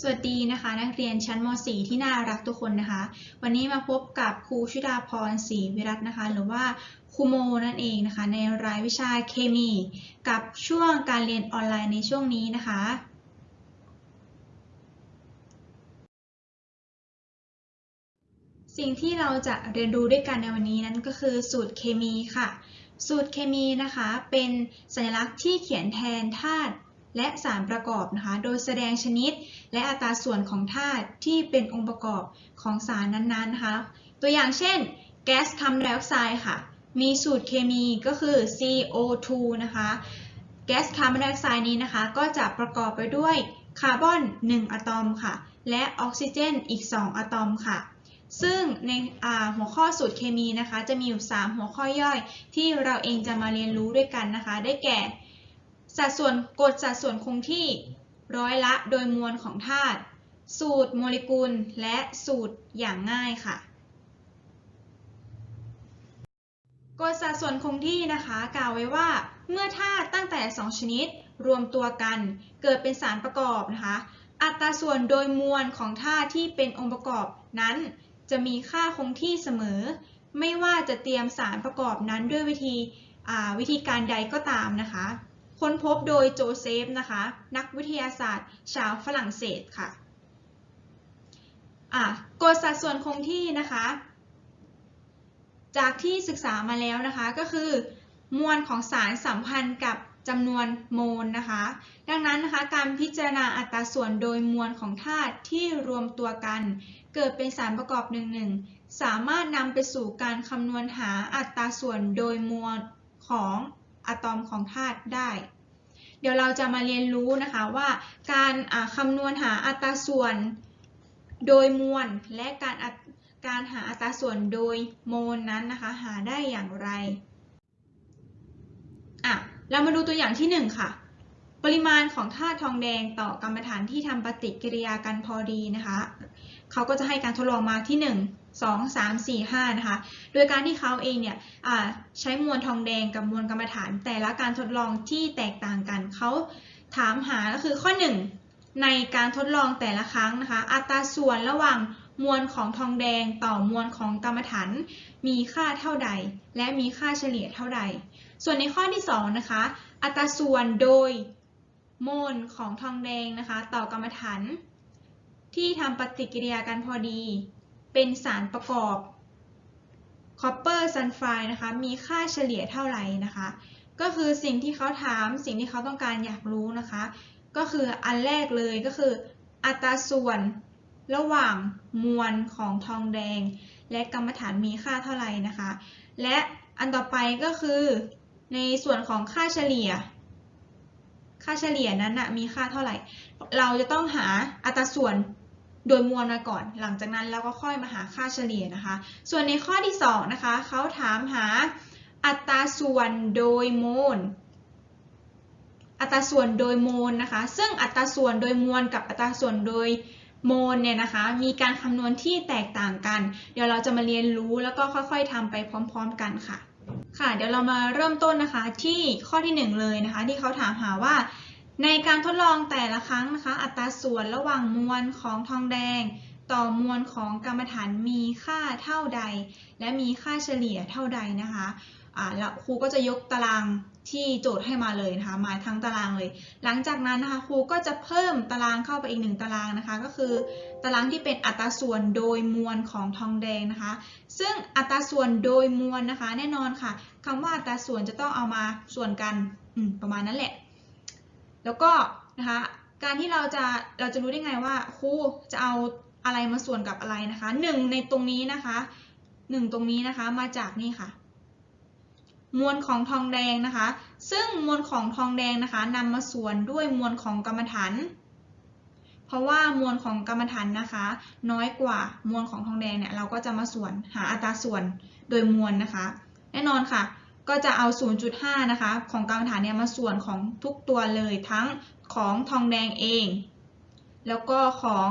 สวัสดีนะคะ นักเรียนชั้นม .4 ที่น่ารักทุกคนนะคะ วันนี้มาพบกับครูชุดาพรศรีวิรัตน์นะคะ หรือว่าครูโมนั่นเองนะคะ ในรายวิชาเคมี กับช่วงการเรียนออนไลน์ในช่วงนี้นะคะ สิ่งที่เราจะเรียนรู้ด้วยกันในวันนี้นั้นก็คือสูตรเคมีค่ะ สูตรเคมีนะคะเป็นสัญลักษณ์ที่เขียนแทนธาตุ และสารประกอบนะคะ โดยแสดงชนิด และอัตราส่วนของธาตุที่เป็นองค์ประกอบของสารนั้นๆนะคะ ตัวอย่างเช่น แก๊สคาร์บอนไดออกไซด์ค่ะ มีสูตรเคมีก็คือ CO2 นะคะ แก๊สคาร์บอนไดออกไซด์นี้นะคะ ก็จะประกอบไปด้วยคาร์บอน 1 อะตอมค่ะ และออกซิเจนอีก 2 อะตอมค่ะ ซึ่งในหัวข้อสูตรเคมีนะคะ จะมีอยู่ 3 หัวข้อย่อยที่เราเองจะมาเรียนรู้ด้วยกันนะคะ ได้แก่ สัดส่วนกฎสัดส่วนคงที่ร้อยละโดยมวลของธาตุสูตรโมเลกุลและสูตรอย่างง่ายค่ะกฎสัดส่วนคงที่นะคะกล่าวไว้ว่าเมื่อธาตุตั้งแต่ 2 ชนิดรวมตัวกัน เกิดเป็นสารประกอบนะคะ อัตราส่วนโดยมวลของธาตุที่เป็นองค์ประกอบนั้น จะมีค่าคงที่เสมอ ไม่ว่าจะเตรียมสารประกอบนั้นด้วยวิธีวิธีการใดก็ตามนะคะ ค้นพบโดยโจเซฟนะคะ นักวิทยาศาสตร์ ชาวฝรั่งเศสค่ะะกฎสัดส่วนคงที่นะคะ จากที่ศึกษามาแล้วนะคะก็คือ มวลของสารสัมพันธ์กับจำนวนโมลนะคะ ดังนั้นนะคะการพิจารณาอัตราส่วนโดยมวลของธาตุที่รวมตัวกัน เกิดเป็นสารประกอบหนึ่งหนึ่งสามารถนำไปสู่การคำนวณหาอัตราส่วนโดยมวลของ อะตอมของธาตุได้ เดี๋ยวเราจะมาเรียนรู้นะคะว่าการคำนวณหาอัตราส่วนโดยมวลและการการหาอัตราส่วนโดยโมลนั้นนะคะหาได้อย่างไรอะเรามาดูตัวอย่างที่ 1 ค่ะ ปริมาณของธาตุทองแดงต่อกรรมฐานที่ทำปฏิกิริยากันพอดีนะคะ เขาก็จะให้การทดลองมาที่ 1 2 3 4 5 นะคะ โดยการที่เขาเองเนี่ยใช้มวลทองแดงกับมวลกรรมฐาน แต่ละการทดลองที่แตกต่างกัน เขาถามหาก็คือข้อ 1 ในการทดลองแต่ละครั้งนะคะ อัตราส่วนระหว่างมวลของทองแดงต่อมวลของกรรมฐานมีค่าเท่าใด และมีค่าเฉลี่ยเท่าใด ส่วนในข้อที่2นะคะ อัตราส่วนโดยโมลของทองแดงนะคะ ต่อกรรมฐาน ที่ทำปฏิกิริยากันพอดี เป็นสารประกอบคอปเปอร์ซัลไฟนะคะ มีค่าเฉลี่ยเท่าไหร่นะคะ ก็คือสิ่งที่เขาถามสิ่งที่เขาต้องการอยากรู้นะคะ ก็คืออันแรกเลยก็คือ อัตราส่วนระหว่างมวลของทองแดง และกรรมฐานมีค่าเท่าไหร่นะคะ และอันต่อไปก็คือในส่วนของค่าเฉลี่ย ค่าเฉลี่ยนั้นนะมีค่าเท่าไหร่ เราจะต้องหาอัตราส่วน โดยมวลมาก่อน หลังจากนั้นเราก็ค่อยมาหาค่าเฉลี่ยนะคะ ส่วนในข้อที่2นะคะเขาถามหาอัตราส่วนโดยโมลอัตราส่วนโดยโมลนะคะ ซึ่งอัตราส่วนโดยมวลกับอัตราส่วนโดยโมลเนี่ยนะคะ มีการคำนวณที่แตกต่างกัน เดี๋ยวเราจะมาเรียนรู้แล้วก็ค่อยๆทำไปพร้อมๆกันค่ะ ค่ะ เดี๋ยวเรามาเริ่มต้นนะคะที่ข้อที่ 1 เลยนะคะ ที่เขาถามหาว่า ในการทดลองแต่ละครั้งนะคะ อัตราส่วนระหว่างมวลของทองแดง ต่อมวลของกรรมฐานมีค่าเท่าใด และมีค่าเฉลี่ยเท่าใดนะคะแล้วครูก็จะยกตารางที่โจทย์ให้มาเลยนะคะมาทั้งตารางเลย หลังจากนั้นนะคะครูก็จะเพิ่มตารางเข้าไปอีกหนึ่งตารางนะคะ ก็คือ ตารางที่เป็นอัตราส่วนโดยมวลของทองแดงนะคะ ซึ่งอัตราส่วนโดยมวลนะคะ แน่นอนค่ะคำว่าอัตราส่วนจะต้องเอามาส่วนกันประมาณนั้นแหละ แล้วก็นะคะการที่เราจะเราจะรู้ได้ไงว่าครูจะเอาอะไรมาส่วนกับอะไรนะคะหนึ่งในตรงนี้นะคะหนึ่งตรงนี้นะคะมาจากนี่ค่ะ มวลของทองแดงนะคะ ซึ่งมวลของทองแดงนะคะนำมาส่วนด้วยมวลของกรรมฐานเพราะว่ามวลของกรรมฐานนะคะ น้อยกว่ามวลของทองแดงเนี่ยเราก็จะมาส่วนหาอัตราส่วนโดยมวลนะคะ แน่นอนค่ะ ก็จะเอา 0.5 นะคะ ของกรรมฐานเนี่ยมาส่วนของทุกตัวเลยทั้งของทองแดงเอง แล้วก็ของ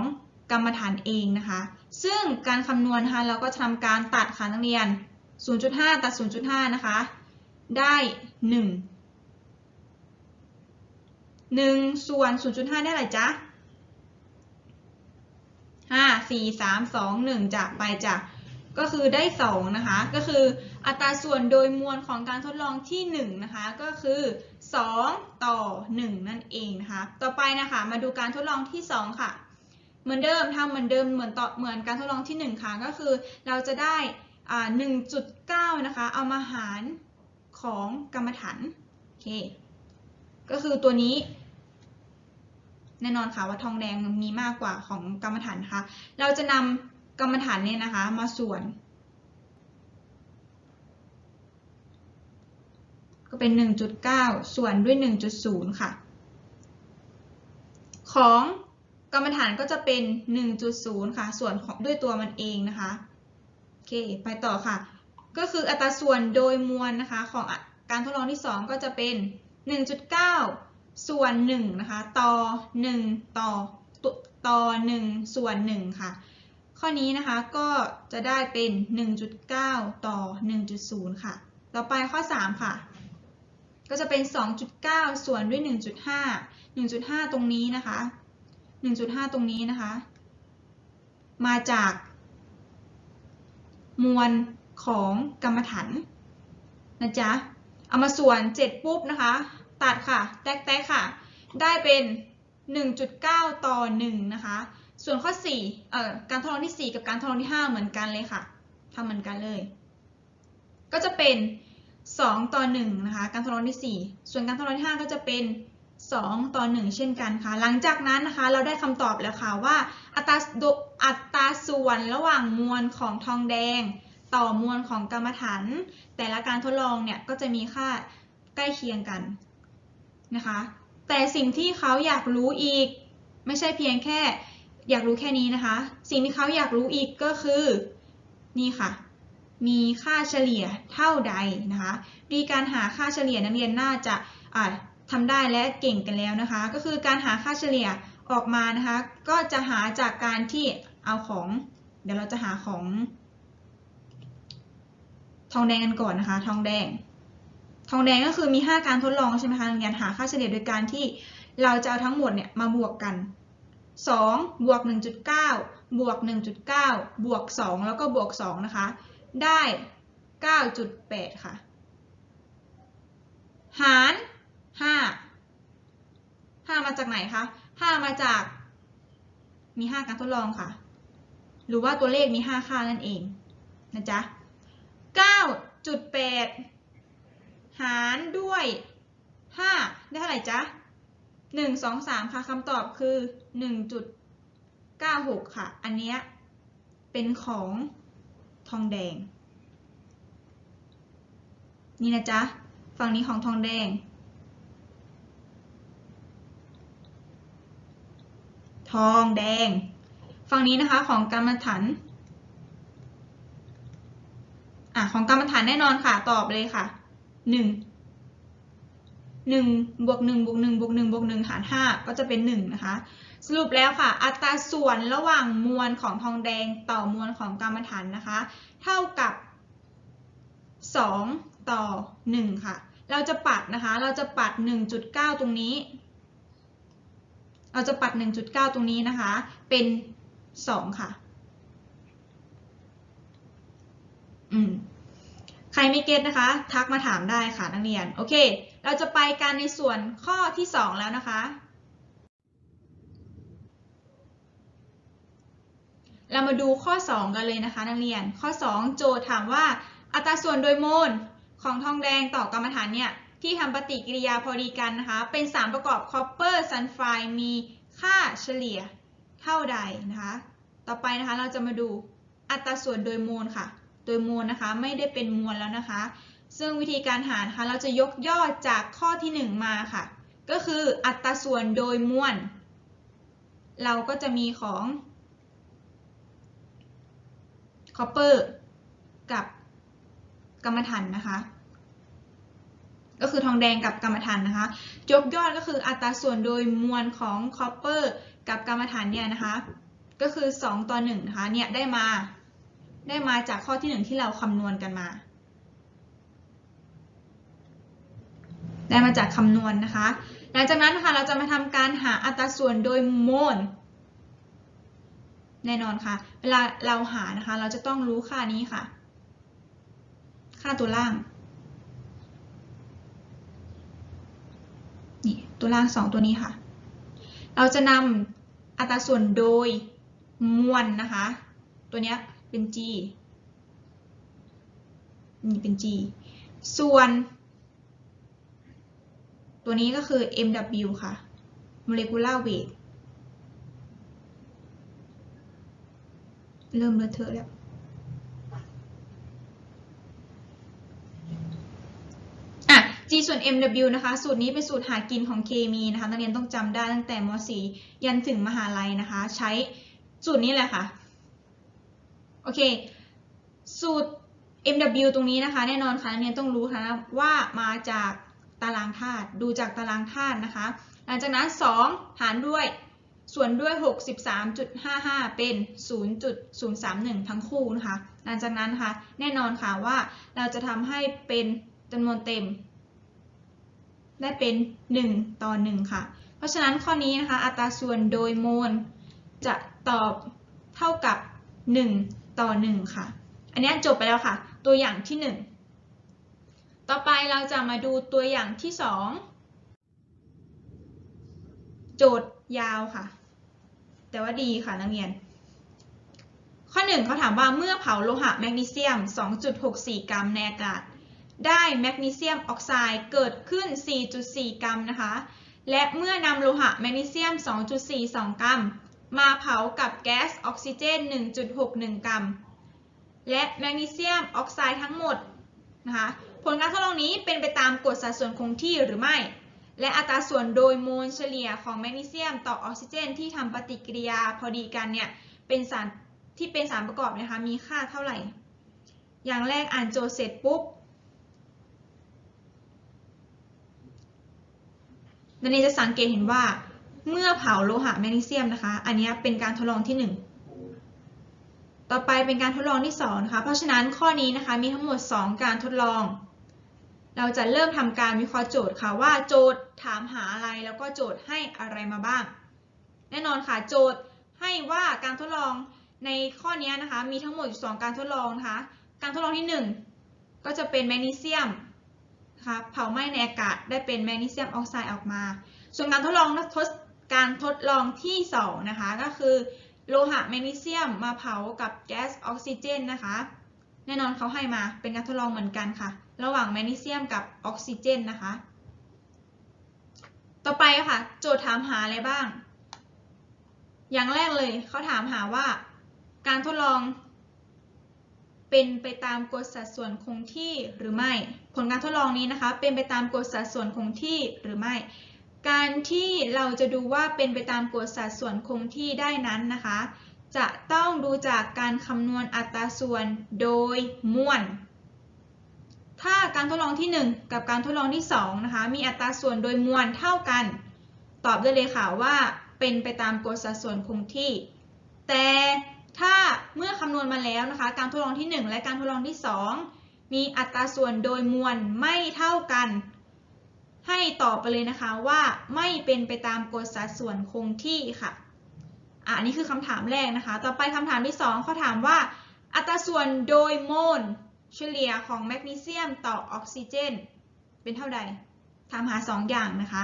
กรรมฐานเองนะคะ ซึ่งการคำนวณนะคะเราก็ทำการตัดค่ะนักเรียน 0.5 ตัด 0.5 นะคะ ได้ 1 1 ส่วน 0.5 ได้อะไรจ๊ะห้าสี่สามสองหนึ่งจะไปจะ ก็คือได้สองนะคะ ก็คืออัตราส่วนโดยมวลของการทดลองที่หนึ่งนะคะ ก็คือสองต่อหนึ่งนั่นเองนะคะ ต่อไปนะคะมาดูการทดลองที่สองค่ะ เหมือนเดิมทำเหมือนเดิมเหมือนต่อเหมือนการทดลองที่หนึ่งค่ะ ก็คือเราจะได้อ่า1.9 นะคะ เอามาหารของกรรมฐานโอเค ก็คือตัวนี้ แน่นอนค่ะว่าทองแดงมีมากกว่าของกรรมฐานนะคะ เราจะนำ กรรมฐานเนี่ยนะคะมาส่วน ก็เป็น 1.9 ส่วนด้วย 1.0 ค่ะ ของกรรมฐานก็จะเป็น 1.0 ค่ะ ส่วนของด้วยตัวมันเองนะคะโอเคไปต่อค่ะ ก็คืออัตราส่วนโดยมวลนะคะของการทดลองที่ 2 ก็จะเป็น 1.9 ส่วน1นะคะต่อ 1 ต่อต่อ 1 ส่วน 1 ค่ะ ข้อนี้นะคะก็จะได้เป็น 1.9 ต่อ 1.0 ค่ะ ต่อไปข้อ 3 ค่ะ ก็จะเป็น 2.9 ส่วนด้วย 1.5 1.5 ตรงนี้นะคะ 1.5 ตรงนี้นะคะ มาจาก มวลของกรรมฐานนะจ๊ะ เอามาส่วน 7 ปุ๊บนะคะ ตัดค่ะ แตกๆค่ะ ได้เป็น 1.9 ต่อ 1 นะคะ ส่วนข้อ4เอ่อการทดลองที่ 4 กับการทดลองที่ 5 เหมือนกันเลยค่ะทำเหมือนกันเลย ก็จะเป็น 2 ต่อ1นะคะ การทดลองที่ 4 ส่วนการทดลองที่ 5 ก็จะเป็น 2 ต่อ 1 เช่นกันค่ะ หลังจากนั้นนะคะ เราได้คำตอบแล้วค่ะว่าอัตราอัตราส่วนระหว่างมวลของทองแดง ต่อมวลของกรรมฐานแต่ละการทดลองเนี่ยก็จะมีค่าใกล้เคียงกันนะคะ แต่สิ่งที่เขาอยากรู้อีก ไม่ใช่เพียงแค่ อยากรู้แค่นี้นะคะ สิ่งที่เขาอยากรู้อีกก็คือ นี่ค่ะ มีค่าเฉลี่ยเท่าใดนะคะวิธีการหาค่าเฉลี่ยนักเรียนน่าจะอ่าทำได้และเก่งกันแล้วนะคะ ก็คือการหาค่าเฉลี่ยออกมานะคะ ก็จะหาจากการที่เอาของ เดี๋ยวเราจะหาของ ทองแดงกันก่อนนะคะ ทองแดง ทองแดงก็คือมี 5 การทดลองใช่ไหมคะนักเรียนหาค่าเฉลี่ยโดยการที่เราจะเอาทั้งหมดเนี่ยมาบวกกัน 2 บวก 1.9 บวก 1.9 บวก 2 แล้วก็บวก 2 นะคะ ได้ 9.8 ค่ะ หาร 5 5 มาจากไหนคะ 5 มาจาก มี 5 การทดลองค่ะ หรือว่าตัวเลขมี 5 ค่านั่นเองนะจ๊ะ 9.8 หารด้วย 5 ได้เท่าไหร่จ๊ะ 1 2 3 ค่ะคำตอบคือ 1.96 ค่ะ อันเนี้ยเป็นของทองแดง นี่นะจ๊ะ ฝั่งนี้ของทองแดง ทองแดง ฝั่งนี้นะคะของกรรมฐานอะของกรรมฐานแน่นอนค่ะ ตอบเลยค่ะห นึ่งหนึ่งบวกหนึ่งบวกหนึ่งบวกหนึ่งบวกหนึ่งหารห้าก็จะเป็นหนึ่งนะคะ สรุปแล้วค่ะ อัตราส่วนระหว่างมวลของทองแดงต่อมวลของกรรมฐานนะคะ เท่ากับ 2 ต่อ 1 ค่ะ เราจะปัดนะคะ เราจะปัด 1.9 ตรงนี้ เราจะปัด 1.9 ตรงนี้นะคะ เป็น 2 ค่ะ อืม ใครไม่เก็ตนะคะ ทักมาถามได้ค่ะนักเรียน โอเค เราจะไปกันในส่วนข้อที่ 2 แล้วนะคะ เรามาดูข้อ 2 กันเลยนะคะนักเรียน ข้อ 2 โจทย์ถามว่าอัตราส่วนโดยโมลของทองแดงต่อกรรมฐานเนี่ยที่ทำปฏิกิริยาพอดีกันนะคะ เป็นสารประกอบคอปเปอร์ซัลไฟด์มีค่าเฉลี่ยเท่าใดนะคะ ต่อไปนะคะเราจะมาดูอัตราส่วนโดยโมลค่ะ โดยมวลนะคะไม่ได้เป็นมวลแล้วนะคะ ซึ่งวิธีการหารคะเราจะยกยอดจากข้อที่ 1 มาค่ะ ก็คืออัตราส่วนโดยมวล เราก็จะมีของคอปเปอร์กับกรรมฐานนะคะ ก็คือทองแดงกับกรรมฐานนะคะยกยอดก็คืออัตราส่วนโดยมวลของคอปเปอร์กับกรรมฐานเนี่ยนะคะ ก็คือ 2 ต่อ1นะคะเนี่ยได้มา ได้มาจากข้อที่ 1 ที่เราคำนวณกันมา ได้มาจากคำนวณนะคะ หลังจากนั้นนะคะเราจะมาทำการหาอัตราส่วนโดยโมลแน่นอนค่ะ เวลาเราหานะคะ เราจะต้องรู้ค่านี้ค่ะ ค่าตัวล่าง นี่ตัวล่างสองตัวนี้ค่ะ เราจะนำอัตราส่วนโดยมวลนะคะ ตัวเนี้ย เป็น g นี่เป็น g ส่วน ตัวนี้ก็คือ mw ค่ะ molecular weight เริ่มเลอะเทอะแล้ว อะ G ส่วน MW นะคะ สูตรนี้เป็นสูตรหากินของเคมีนะคะ นักเรียนต้องจำได้ตั้งแต่ม .4 ยันถึงมหาลัยนะคะ ใช้สูตรนี้แหละค่ะ โอเค สูตร MW ตรงนี้นะคะ แน่นอนค่ะนักเรียนต้องรู้ค่ะว่ามาจากตารางธาตุดูจากตารางธาตุนะคะ หลังจากนั้น 2 หารด้วยส่วนด้วย 63.55 เป็น 0.031 ทั้งคู่นะคะ หลังจากนั้นนะคะแน่นอนค่ะว่าเราจะทำให้เป็นจำนวนเต็ม ได้เป็น 1 ต่อ 1 ค่ะ เพราะฉะนั้นข้อนี้นะคะ อัตราส่วนโดยโมลจะตอบเท่ากับ 1 ต่อ 1 ค่ะ อันนี้จบไปแล้วค่ะ ตัวอย่างที่ 1 ต่อไปเราจะมาดูตัวอย่างที่ 2 โจทย์ยาวค่ะ แต่ว่าดีค่ะนักเรียน ข้อ 1เขาถามว่าเมื่อเผาโลหะแมกนีเซียม 2.64 กรัมในอากาศ ได้แมกนีเซียมออกไซด์เกิดขึ้น 4.4 กรัมนะคะ และเมื่อนำโลหะแมกนีเซียม 2.42 กรัม มาเผากับแก๊สออกซิเจน 1.61 กรัม และแมกนีเซียมออกไซด์ทั้งหมดนะคะผลการทดลองนี้เป็นไปตามกฎสัดส่วนคงที่หรือไม่ และอัตราส่วนโดยโมลเฉลี่ยของแมกนีเซียมต่อออกซิเจน ที่ทำปฏิกิริยาพอดีกันเนี่ยเป็นสารที่เป็นสารประกอบนะคะมีค่าเท่าไหร่ อย่างแรกอ่านโจทย์เสร็จปุ๊บนักเรียนจะสังเกตเห็นว่า เมื่อเผาโลหะแมกนีเซียมนะคะ อันนี้เป็นการทดลองที่ 1 ต่อไปเป็นการทดลองที่2นะคะ เพราะฉะนั้นข้อนี้นะคะมีทั้งหมด 2 การทดลอง เราจะเริ่มทำการวิเคราะห์โจทย์ค่ะว่าโจทย์ถามหาอะไรแล้วก็โจทย์ให้อะไรมาบ้าง แน่นอนค่ะโจทย์ให้ว่าการทดลองในข้อนี้นะคะมีทั้งหมดอยู่2การทดลองนะคะ การทดลองที่ 1 ก็จะเป็นแมกนีเซียมนะคะเผาไหม้ในอากาศได้เป็นแมกนีเซียมออกไซด์ออกมา ส่วนการทดลองทด การทดลองที่2นะคะก็คือโลหะแมกนีเซียมมาเผากับแก๊สออกซิเจนนะคะ แน่นอนเขาให้มาเป็นการทดลองเหมือนกันค่ะ ระหว่างแมกนีเซียมกับออกซิเจนนะคะ ต่อไปค่ะ โจทย์ถามหาอะไรบ้าง อย่างแรกเลยเขาถามหาว่าการทดลอง เป็นไปตามกฎสัดส่วนคงที่หรือไม่ ผลการทดลองนี้นะคะ เป็นไปตามกฎสัดส่วนคงที่หรือไม่ การที่เราจะดูว่าเป็นไปตามกฎสัดส่วนคงที่ได้นั้นนะคะ จะต้องดูจากการคำนวณอัตราส่วนโดยมวลถ้าการทดลองที่ 1 กับการทดลองที่2นะคะมีอัตราส่วนโดยมวลเท่ากัน ตอบได้เลยค่ะว่าเป็นไปตามกฎสัดส่วนคงที่ แต่ถ้าเมื่อคำนวณมาแล้วนะคะ การทดลองที่ 1 และการทดลองที่ 2 มีอัตราส่วนโดยมวลไม่เท่ากัน ให้ตอบไปเลยนะคะว่าไม่เป็นไปตามกฎสัดส่วนคงที่ค่ะอันนี้คือคำถามแรกนะคะ ต่อไปคำถามที่ 2เขาถามว่า อัตราส่วนโดยโมลเฉลี่ยของแมกนีเซียมต่อออกซิเจน เป็นเท่าใดถามหา 2 อย่างนะคะ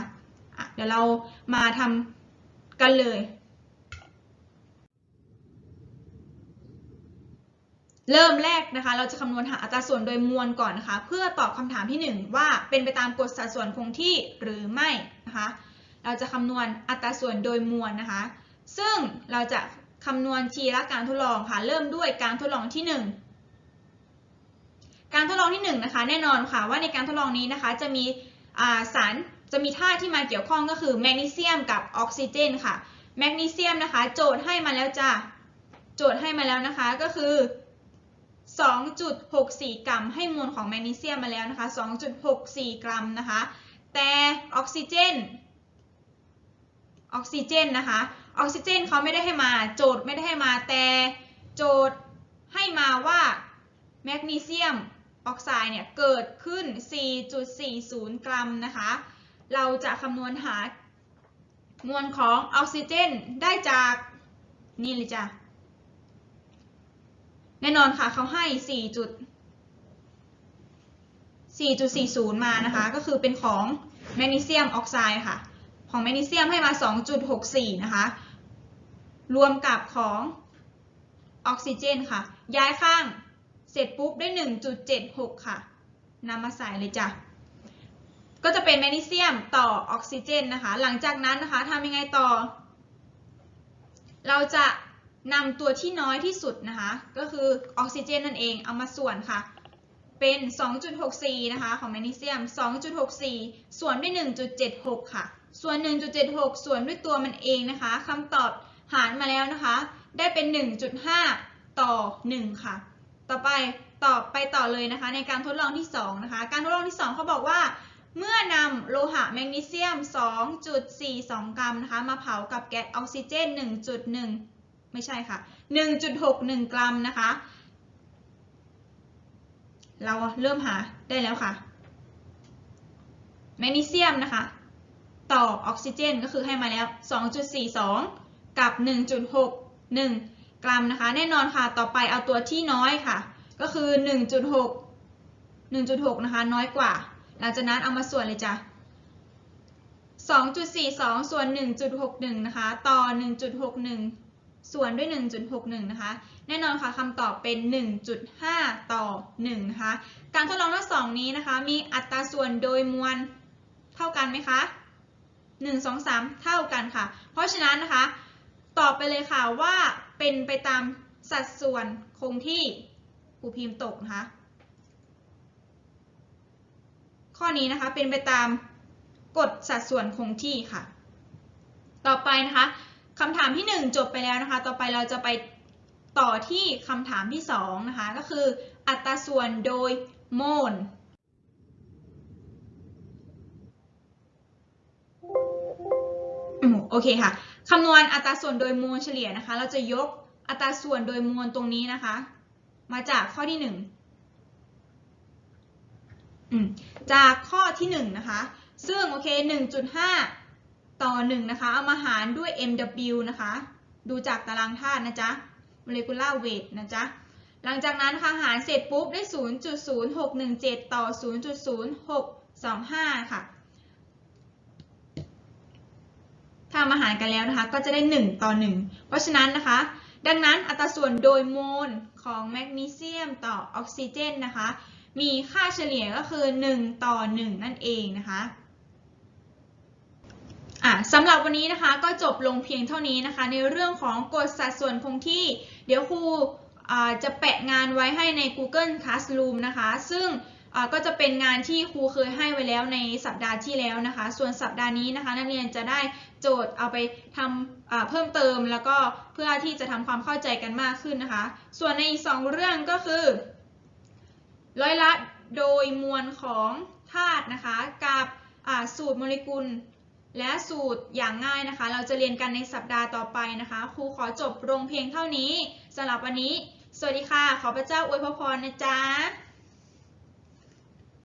ะเดี๋ยวเรามาทำกันเลย เริ่มแรกนะคะ เราจะคำนวณหาอัตราส่วนโดยมวลก่อนนะคะ เพื่อตอบคำถามที่ 1 ว่าเป็นไปตามกฎสัดส่วนคงที่หรือไม่นะคะ เราจะคำนวณอัตราส่วนโดยมวลนะคะ ซึ่งเราจะคำนวณทีละการทดลองค่ะ เริ่มด้วยการทดลองที่ 1 การทดลองที่1นะคะแน่นอนค่ะว่าในการทดลองนี้นะคะจะมีสารจะมีธาตุที่มาเกี่ยวข้องก็คือแมกนีเซียมกับออกซิเจนค่ะแมกนีเซียมนะคะ โจทย์ให้มาแล้วจ้ะโจทย์ให้มาแล้วนะคะก็คือ 2.64 กรัม ให้มวลของแมกนีเซียมมาแล้วนะคะ 2.64 กรัมนะคะ แต่ออกซิเจน ออกซิเจนนะคะ ออกซิเจนเขาไม่ได้ให้มา โจทย์ไม่ได้ให้มา แต่โจทย์ให้มาว่าแมกนีเซียมออกไซด์เนี่ยเกิดขึ้น 4.40 กรัมนะคะ เราจะคำนวณหามวลของออกซิเจนได้จากนี่เลยจ้ะ แน่นอนค่ะเขาให้ 4 จุด 4.40 มานะคะ ก็คือเป็นของแมกนีเซียมออกไซด์ค่ะ ของแมกนีเซียมให้มา 2.64 นะคะ รวมกับของออกซิเจนค่ะ ย้ายข้างเสร็จปุ๊บได้ 1.76 ค่ะนำมาใส่เลยจ้ะ ก็จะเป็นแมกนีเซียมต่อออกซิเจนนะคะ หลังจากนั้นนะคะทำยังไงต่อ เราจะ นำตัวที่น้อยที่สุดนะคะ ก็คือออกซิเจนนั่นเองเอามาส่วนค่ะ เป็น 2.64 นะคะ ของแมกนีเซียม 2.64 ส่วนด้วย 1.76 ค่ะ ส่วน 1.76 ส่วนด้วยตัวมันเองนะคะคำตอบหารมาแล้วนะคะ ได้เป็น 1.5 ต่อ 1 ค่ะ ต่อไปต่อไปต่อเลยนะคะ ในการทดลองที่ 2 นะคะ การทดลองที่ 2เขาบอกว่าเมื่อนำโลหะแมกนีเซียม 2.42 กรัมนะคะ มาเผากับแก๊สออกซิเจน 1.1 ไม่ใช่ค่ะ 1.61 กรัมนะคะ เราเริ่มหาได้แล้วค่ะ แมกนีเซียมนะคะ ต่อออกซิเจนก็คือให้มาแล้ว 2.42 กับ 1.61 กรัมนะคะ แน่นอนค่ะ ต่อไปเอาตัวที่น้อยค่ะ ก็คือ 1.6 1.6 นะคะ น้อยกว่า หลังจากนั้นเอามาส่วนเลยจ้ะ2.42 ส่วน 1.61 นะคะ ต่อ 1.61 ส่วนด้วย 1.61 นะคะ แน่นอนค่ะคำตอบเป็น 1.5 ต่อ 1 นะคะ การทดลองทั้งสองนี้นะคะ มีอัตราส่วนโดยมวลเท่ากันไหมคะ 1 2 3 เท่ากันค่ะ เพราะฉะนั้นนะคะ ตอบไปเลยค่ะว่าเป็นไปตามสัดส่วนคงที่ครูพิมพ์ตกนะคะ ข้อนี้นะคะเป็นไปตามกฎสัดส่วนคงที่ค่ะ ต่อไปนะคะ คำถามที่ 1 จบไปแล้วนะคะ ต่อไปเราจะไปต่อที่คำถามที่2นะคะ ก็คือ อัตราส่วนโดยโมลโอเคค่ะคำนวณอัตราส่วนโดยมวลเฉลี่ยนะคะ เราจะยกอัตราส่วนโดยมวลตรงนี้นะคะ มาจากข้อที่ 1 จากข้อที่ 1 นะคะ ซึ่งโอเค 1.5 ต่อ 1 นะคะ เอามาหารด้วย mw นะคะ ดูจากตารางธาตุนะจ๊ะ molecular weight นะจ๊ะ หลังจากนั้นค่ะหารเสร็จปุ๊บได้ 0.0617 ต่อ 0.0625 ค่ะถ้ามาหารกันแล้วนะคะ ก็จะได้ 1 ต่อ 1 เพราะฉะนั้นนะคะ ดังนั้นอัตราส่วนโดยโมลของแมกนีเซียมต่อออกซิเจนนะคะ มีค่าเฉลี่ยก็คือ 1 ต่อ 1 นั่นเองนะคะ อะสำหรับวันนี้นะคะก็จบลงเพียงเท่านี้นะคะ ในเรื่องของกฎสัดส่วนคงที่ เดี๋ยวครูจะแปะงานไว้ให้ใน Google Classroom นะคะ ซึ่งก็จะเป็นงานที่ครูเคยให้ไว้แล้วในสัปดาห์ที่แล้วนะคะ ส่วนสัปดาห์นี้นะคะ นักเรียนจะได้โจทย์เอาไปทำเพิ่มเติมแล้วก็เพื่อที่จะทำความเข้าใจกันมากขึ้นนะคะ ส่วนในอีกสองเรื่องก็คือ ร้อยละโดยมวลของธาตุนะคะ กับสูตรโมเลกุล และสูตรอย่างง่ายนะคะ เราจะเรียนกันในสัปดาห์ต่อไปนะคะ ครูขอจบลงเพียงเท่านี้สำหรับวันนี้ สวัสดีค่ะ ขอพระเจ้าอวยพรนะจ๊ะ